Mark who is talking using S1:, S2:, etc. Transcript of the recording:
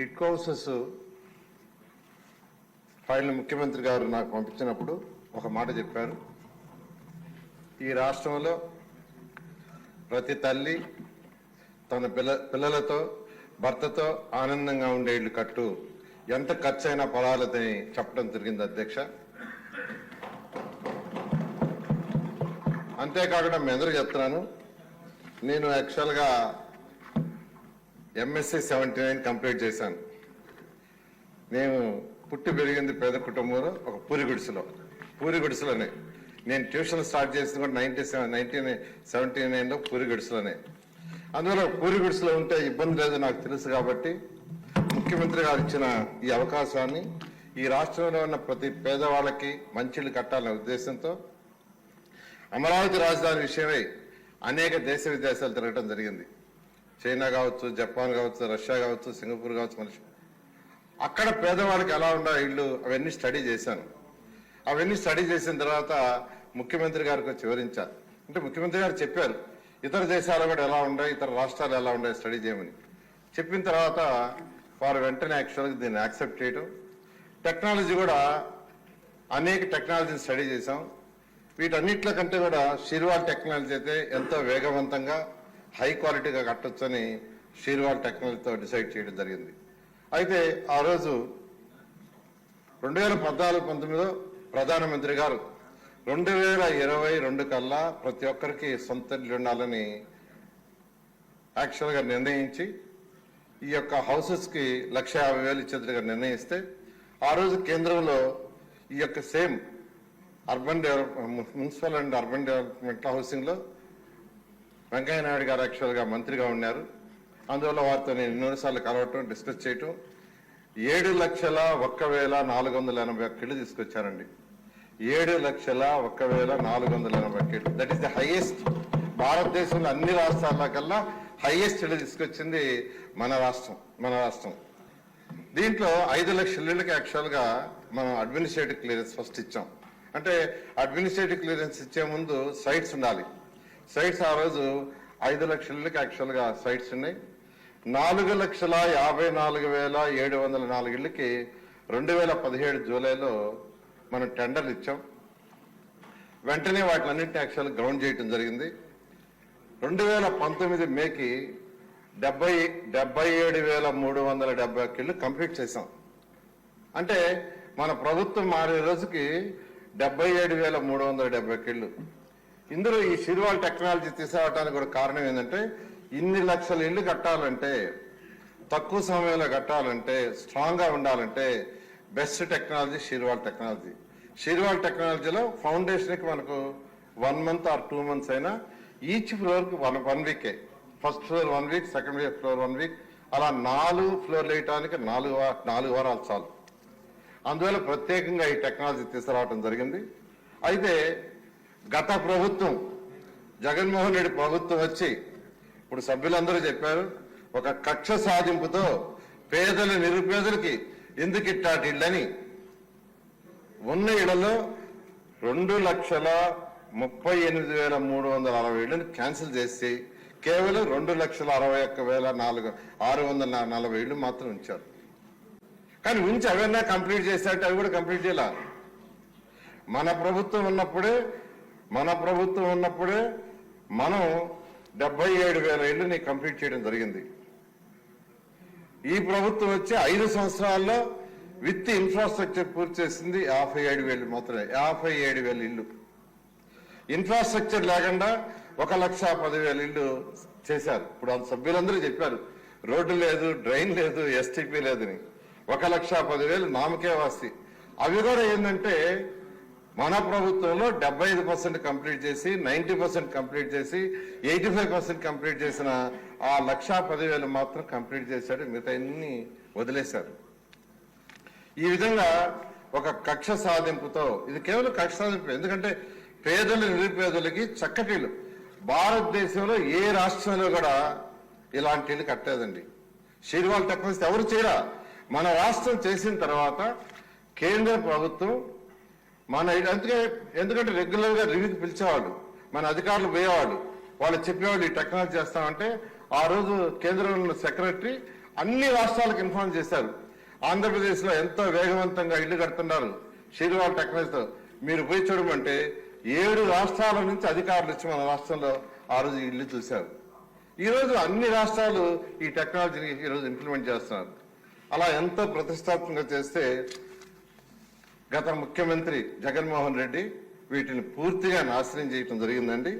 S1: Houses file ముఖ్యమంత్రి గారు నాకు పంపించినప్పుడు ఒక మాట చెప్పారు. ఈ రాష్ట్రంలో ప్రతి తల్లి తన పిల్ల పిల్లలతో భర్తతో ఆనందంగా ఉండే ఇళ్ళు కట్టు. ఎంత ఖర్చు అయినా పడాలని చెప్పడం జరిగింది అధ్యక్ష. అంతేకాకుండా మీ అందరూ చెప్తున్నాను. నేను యాక్చువల్గా ఎంఎస్సి సెవెంటీ నైన్ కంప్లీట్ చేశాను. నేను పుట్టి పెరిగింది పేద కుటుంబంలో ఒక పూరి గుడిసెలో. పూరి గుడిసెలోనే. నేను ట్యూషన్ స్టార్ట్ చేసింది కూడా నైన్టీ సెవెన్ నైన్టీన్ సెవెంటీ నైన్లో పూరి గుడిసెలోనే. అందువల్ల పూరి గుడిసెలో ఉంటే ఇబ్బంది లేదు నాకు తెలుసు కాబట్టి ముఖ్యమంత్రి గారు ఇచ్చిన ఈ అవకాశాన్ని ఈ రాష్ట్రంలో ఉన్న ప్రతి పేదవాళ్ళకి మంచిళ్ళు కట్టాలనే ఉద్దేశంతో అమరావతి రాజధాని విషయమై అనేక దేశ విదేశాలు తిరగడం జరిగింది. చైనా కావచ్చు జపాన్ కావచ్చు రష్యా కావచ్చు సింగపూర్ కావచ్చు మనిషి. అక్కడ పేదవాళ్ళకి ఎలా ఉండాలి ఇల్లు అవన్నీ స్టడీ చేశాను. అవన్నీ స్టడీ చేసిన తర్వాత ముఖ్యమంత్రి గారికి వివరించారు అంటే ముఖ్యమంత్రి గారు చెప్పారు ఇతర దేశాలు కూడా ఎలా ఉన్నాయి ఇతర రాష్ట్రాలు ఎలా ఉన్నాయి స్టడీ చేయమని. చెప్పిన తర్వాత వారు వెంటనే యాక్చువల్గా దీన్ని యాక్సెప్ట్ చేయడం టెక్నాలజీ కూడా అనేక టెక్నాలజీని స్టడీ చేశాం. వీటన్నిట్ల కంటే కూడా షీర్వాల్ టెక్నాలజీ అయితే ఎంతో వేగవంతంగా హై క్వాలిటీగా కట్టొచ్చని షీర్వాల్ టెక్నాలజీతో డిసైడ్ చేయడం జరిగింది. అయితే ఆ రోజు రెండు వేల పద్నాలుగు పంతొమ్మిదిలో ప్రధానమంత్రి గారు రెండు వేల ఇరవై రెండు కల్లా ప్రతి ఒక్కరికి సొంత ఇల్లు ఉండాలని యాక్చువల్గా నిర్ణయించి ఈ యొక్క హౌసెస్కి లక్ష యాభై వేలు ఇచ్చేట్టుగా నిర్ణయిస్తే ఆ రోజు కేంద్రంలో ఈ యొక్క same urban develop municipal and urban development హౌసింగ్లో Venkaiah Naidu garu యాక్చువల్గా మంత్రిగా ఉన్నారు. అందువల్ల వారితో నేను ఎన్నోసార్లు కలవటం డిస్కస్ చేయటం. ఏడు లక్షల ఒక్క వేల నాలుగు వందల ఎనభై ఒక్కళ్ళు తీసుకొచ్చారండి. ఏడు లక్షల ఒక్క వేల నాలుగు వందల ఎనభై ఒక్కళ్ళు దట్ ఈస్ ద హైయెస్ట్ భారతదేశంలో అన్ని రాష్ట్రాల కల్లా హైయెస్ట్ ఇళ్ళు తీసుకొచ్చింది మన రాష్ట్రం మన రాష్ట్రం. దీంట్లో ఐదు లక్షల ఇళ్ళకి యాక్చువల్గా మనం అడ్మినిస్ట్రేటివ్ క్లియరెన్స్ ఫస్ట్ ఇచ్చాం. అంటే అడ్మినిస్ట్రేటివ్ క్లియరెన్స్ ఇచ్చే ముందు సైట్స్ ఉండాలి. సైట్స్ ఆ రోజు ఐదు లక్షలకి యాక్చువల్గా సైట్స్ ఉన్నాయి. నాలుగు లక్షల యాభై నాలుగు వేల ఏడు వందల నాలుగు ఇళ్ళకి రెండు వేల పదిహేడు జూలైలో మనం టెండర్లు ఇచ్చాం. వెంటనే వాటిని అన్నింటినీ యాక్చువల్ గ్రౌండ్ చేయటం జరిగింది. రెండు వేల పంతొమ్మిది మేకి డెబ్బై డెబ్బై ఏడు వేల మూడు వందల డెబ్బై ఒక్క ఇళ్ళు కంప్లీట్ చేసాం అంటే మన ప్రభుత్వం మారే రోజుకి డెబ్బై ఏడు వేల మూడు వందల డెబ్బై ఒక్క ఇళ్ళు. ఇందులో ఈ సిరివాల్ టెక్నాలజీ తీసుకురావడానికి కూడా కారణం ఏంటంటే ఇన్ని లక్షల ఇల్లు కట్టాలంటే తక్కువ సమయంలో కట్టాలంటే స్ట్రాంగ్గా ఉండాలంటే best technology shear wall technology. Shear wall టెక్నాలజీలో ఫౌండేషన్కి మనకు one month or two months అయినా ఈచ్ ఫ్లోర్కి వన్ వన్ వీకే. First floor one week second floor one week అలా నాలుగు ఫ్లోర్లు వేయటానికి నాలుగు నాలుగు వారాలు చాలు. అందువల్ల ప్రత్యేకంగా ఈ టెక్నాలజీ తీసుకురావడం జరిగింది. అయితే గత ప్రభుత్వం జగన్మోహన్ రెడ్డి ప్రభుత్వం వచ్చి ఇప్పుడు సభ్యులందరూ చెప్పారు ఒక కక్ష సాధింపుతో పేదల నిరుపేదలకి ఎందుకు ఇట్టాటి ఇళ్ళని? ఉన్న ఇళ్ళలో రెండు లక్షల ముప్పై ఎనిమిది వేల మూడు వందల అరవై ఇళ్ళను క్యాన్సిల్ చేసి కేవలం రెండు లక్షల అరవై ఒక్క వేల నాలుగు ఆరు వందల నలభై ఇళ్ళు మాత్రం ఉంచారు. కానీ ఉంచి అవన్నీ కంప్లీట్ చేశారంటే అవి కూడా కంప్లీట్ చేయాలి? మన ప్రభుత్వం ఉన్నప్పుడే మన ప్రభుత్వం ఉన్నప్పుడే మనం డెబ్బై ఏడు వేల ఇళ్ళని కంప్లీట్ చేయడం జరిగింది. ఈ ప్రభుత్వం వచ్చి ఐదు సంవత్సరాల్లో విత్ ఇన్ఫ్రాస్ట్రక్చర్ పూర్తి చేసింది యాభై ఏడు వేలు మాత్రమే యాభై ఏడు వేల ఇల్లు ఇన్ఫ్రాస్ట్రక్చర్ లేకుండా ఒక లక్ష పదివేల ఇల్లు చేశారు. ఇప్పుడు ఆ సభ్యులందరూ చెప్పారు రోడ్డు లేదు డ్రైన్ లేదు ఎస్టీపీ లేదని. ఒక లక్ష పదివేలు నామకే వాసి అవి కూడా ఏంటంటే మన ప్రభుత్వంలో డెబ్బై ఐదు పర్సెంట్ కంప్లీట్ చేసి నైన్టీ పర్సెంట్ కంప్లీట్ చేసి ఎయిటీ ఫైవ్ పర్సెంట్ కంప్లీట్ చేసిన ఆ లక్షా పదివేలు మాత్రం కంప్లీట్ చేశాడు. మిగతాన్ని వదిలేశారు. ఈ విధంగా ఒక కక్ష సాధింపుతో ఇది కేవలం కక్ష సాధింపు ఎందుకంటే పేదలు నిరుపేదలకి చక్కటిలు భారతదేశంలో ఏ రాష్ట్రంలో కూడా ఇలాంటి ఇల్లు కట్టలేదండి. షీర్వాల్ టెక్నాలజీ ఎవరు చేయరా? మన రాష్ట్రం చేసిన తర్వాత కేంద్ర ప్రభుత్వం మన అందుకే ఎందుకంటే రెగ్యులర్గా రివ్యూకి పిలిచేవాళ్ళు మన అధికారులు పోయేవాళ్ళు. వాళ్ళు చెప్పేవాళ్ళు ఈ టెక్నాలజీ చేస్తామంటే ఆ రోజు కేంద్రంలో సెక్రటరీ అన్ని రాష్ట్రాలకు ఇన్ఫార్మ్ చేశారు. ఆంధ్రప్రదేశ్లో ఎంతో వేగవంతంగా ఇల్లు కడుతున్నారు షీర్వాల్ టెక్నాలజీతో. మీరు పోయి చూడమంటే ఏడు రాష్ట్రాల నుంచి అధికారులు ఇచ్చి మన రాష్ట్రంలో ఆ రోజు ఇల్లు చూశారు. ఈ రోజు అన్ని రాష్ట్రాలు ఈ టెక్నాలజీని ఈ రోజు ఇంప్లిమెంట్ చేస్తున్నారు. అలా ఎంతో ప్రతిష్టాత్మకంగా చేస్తే గత ముఖ్యమంత్రి జగన్మోహన్ రెడ్డి వీటిని పూర్తిగా నాశనం చేయటం జరిగిందండి.